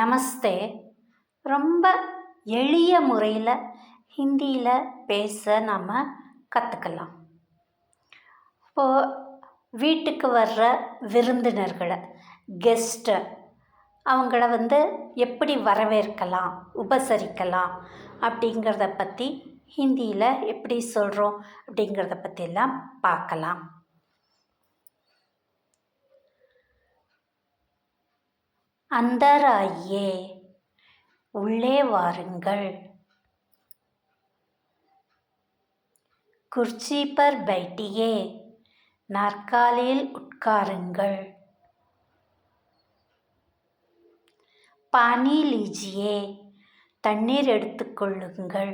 நமஸ்தே. ரொம்ப எளிய முறையில் ஹிந்தியில் பேச நாம் கற்றுக்கலாம் இப்போது வீட்டுக்கு வர்ற விருந்தினர்களை கெஸ்ட்டு அவங்கள வந்து எப்படி வரவேற்கலாம் உபசரிக்கலாம் அப்படிங்கிறத பற்றி ஹிந்தியில் எப்படி சொல்கிறோம் அப்படிங்கிறத பற்றியெல்லாம் பார்க்கலாம். அந்தர் ஆயியே உள்ளே வாருங்கள் குர்ச்சி பர் பைட்டியே நாற்காலியில் உட்காருங்கள் பானி லீஜியே தண்ணீர் எடுத்துக்கொள்ளுங்கள்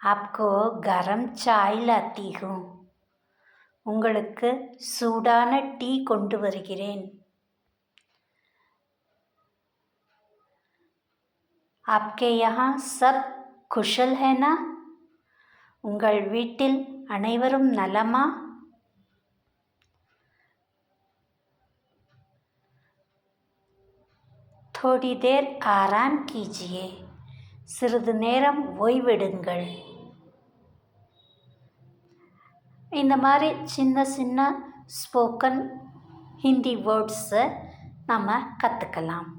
आपको கரம் சாய் லாத்தி हूँ உங்களுக்கு சூடான டீ கொண்டு வருகிறேன் आपके यहाँ सब குஷல் है ना உங்கள் வீட்டில் அனைவரும் நலமா थोड़ी देर आराम कीजिए சிறிது நேரம் ஓய்வெடுங்கள் இந்த மாதிரி சின்ன சின்ன ஸ்போக்கன் ஹிந்தி வேர்ட்ஸை நம்ம கற்றுக்கலாம்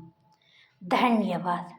தன்யவாத்.